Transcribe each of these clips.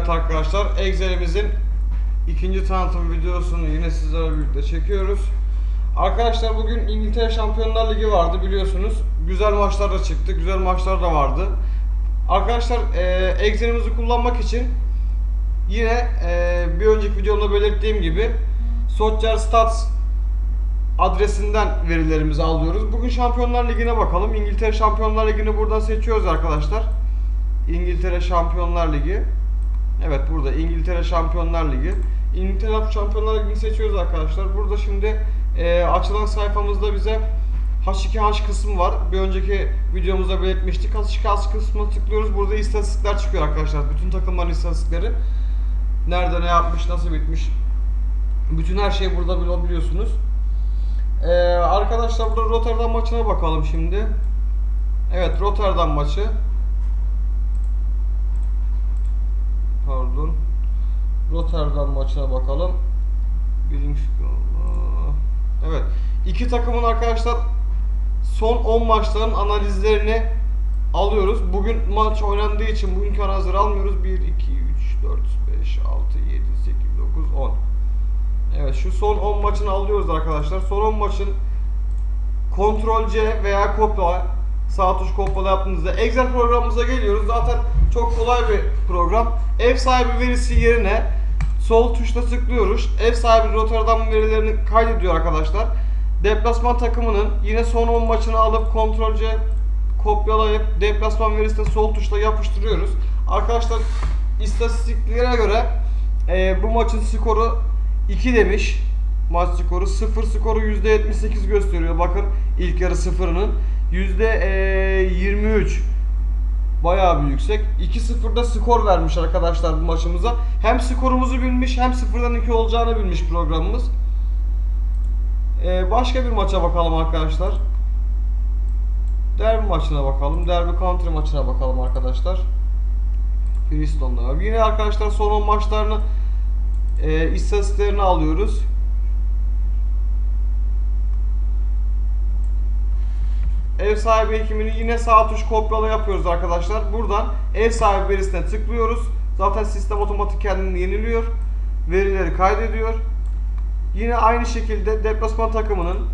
Evet arkadaşlar Excel'imizin ikinci tanıtım videosunu yine sizlerle birlikte çekiyoruz. Arkadaşlar bugün İngiltere Şampiyonlar Ligi vardı biliyorsunuz. Güzel maçlar da çıktı, güzel maçlar da vardı. Arkadaşlar e, Excel'imizi kullanmak için yine e, bir önceki videomda belirttiğim gibi Soccer Stats adresinden verilerimizi alıyoruz. Bugün Şampiyonlar Ligi'ne bakalım. İngiltere Şampiyonlar Ligi'ni buradan seçiyoruz arkadaşlar. İngiltere Şampiyonlar Ligi. Evet burada İngiltere Şampiyonlar Ligi. İngiltere Şampiyonlar Ligi'ni seçiyoruz arkadaşlar. Burada şimdi e, açılan sayfamızda bize H2H kısmı var. Bir önceki videomuzda belirtmiştik. H2H kısmına tıklıyoruz. Burada istatistikler çıkıyor arkadaşlar. Bütün takımların istatistikleri. Nerede ne yapmış, nasıl bitmiş. Bütün her şeyi burada bulabiliyorsunuz. Ee, arkadaşlar burada Rotterdam maçına bakalım şimdi. Evet Rotterdam maçı. Pardon. Rotterdam maçına bakalım. Birinci. Evet. İki takımın arkadaşlar son 10 maçların analizlerini alıyoruz. Bugün maç oynandığı için bugünkü analizleri almıyoruz. 1, 2, 3, 4, 5, 6, 7, 8, 9, 10. Evet şu son 10 maçını alıyoruz arkadaşlar. Son 10 maçın Ctrl C veya kopya sağ tuş kopyala yaptığınızda Excel programımıza geliyoruz. Zaten çok kolay bir program. Ev sahibi verisi yerine sol tuşla tıklıyoruz. Ev sahibi Rotterdam verilerini kaydediyor arkadaşlar. Deplasman takımının yine son 10 maçını alıp Ctrl C kopyalayıp deplasman verisine sol tuşla yapıştırıyoruz. Arkadaşlar istatistiklere göre e, bu maçın skoru 2 demiş. Maç skoru 0 skoru %78 gösteriyor. Bakın ilk yarı sıfırının %23 bayağı bir yüksek. 2-0'da skor vermiş arkadaşlar bu maçımıza. Hem skorumuzu bilmiş hem 0'dan 2 olacağını bilmiş programımız. Ee, başka bir maça bakalım arkadaşlar. Derby maçına bakalım. Derby country maçına bakalım arkadaşlar. Var. Yine arkadaşlar son 10 maçlarını e, istatistiklerini alıyoruz. Ev sahibi ekimini yine sağ tuş kopyala yapıyoruz arkadaşlar. Buradan ev sahibi verisine tıklıyoruz. Zaten sistem otomatik kendini yeniliyor. Verileri kaydediyor. Yine aynı şekilde deplasman takımının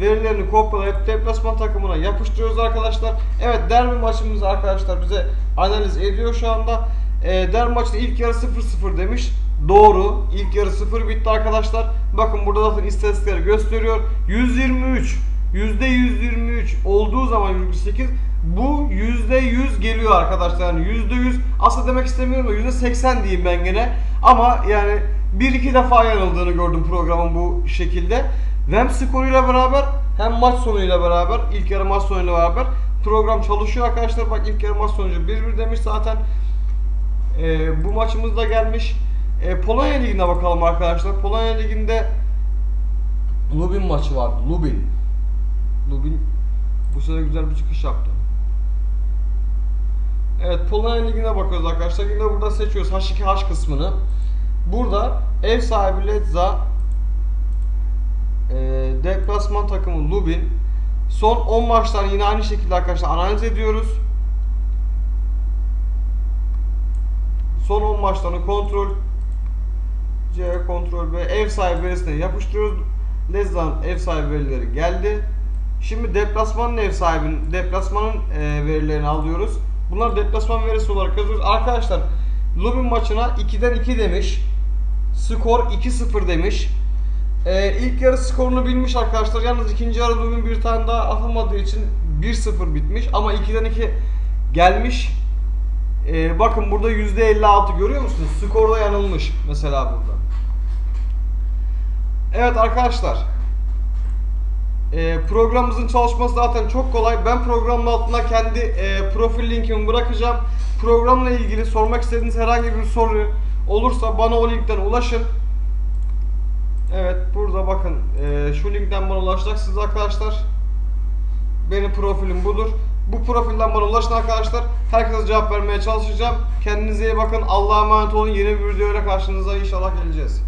verilerini kopyalayıp deplasman takımına yapıştırıyoruz arkadaşlar. Evet derbi maçımız arkadaşlar bize analiz ediyor şu anda. E, derbi maçta ilk yarı 0-0 demiş. Doğru. İlk yarı 0 bitti arkadaşlar. Bakın burada zaten istatistikleri gösteriyor. 123 %123 olduğu zaman 108 bu %100 geliyor arkadaşlar. Yani %100 aslında demek istemiyorum da %80 diyeyim ben gene. Ama yani bir iki defa yanıldığını gördüm programın bu şekilde. Hem skoruyla beraber hem maç sonuyla beraber ilk yarı maç sonuyla beraber program çalışıyor arkadaşlar. Bak ilk yarı maç sonucu 1-1 demiş zaten. Ee, bu maçımız da gelmiş. Ee, Polonya Ligi'ne bakalım arkadaşlar. Polonya Ligi'nde Lubin maçı vardı. Lubin. Lubin bu sene güzel bir çıkış yaptı. Evet Polonya Ligi'ne bakıyoruz arkadaşlar. Yine burada seçiyoruz H2H kısmını. Burada ev sahibi Letza e, deplasman takımı Lubin. Son 10 maçlar yine aynı şekilde arkadaşlar analiz ediyoruz. Son 10 maçlarını kontrol C, kontrol B ev sahibi verisine yapıştırıyoruz. Lezza'nın ev sahibi verileri geldi. Şimdi deplasmanın ev sahibinin deplasmanın e, verilerini alıyoruz. Bunlar deplasman verisi olarak yazıyoruz. Arkadaşlar Lubin maçına 2'den 2 demiş. Skor 2-0 demiş. Ee, ilk yarı skorunu bilmiş arkadaşlar. Yalnız ikinci yarı Lubin bir tane daha atılmadığı için 1-0 bitmiş. Ama 2'den 2 gelmiş. Ee, bakın burada %56 görüyor musunuz? Skorda yanılmış mesela burada. Evet arkadaşlar. Ee, programımızın çalışması zaten çok kolay. Ben programın altına kendi e, profil linkimi bırakacağım. Programla ilgili sormak istediğiniz herhangi bir soru olursa bana o linkten ulaşın. Evet burada bakın e, şu linkten bana ulaşacaksınız arkadaşlar. Benim profilim budur. Bu profilden bana ulaşın arkadaşlar. Herkese cevap vermeye çalışacağım. Kendinize iyi bakın. Allah'a emanet olun. Yeni bir videoyla karşınıza inşallah geleceğiz.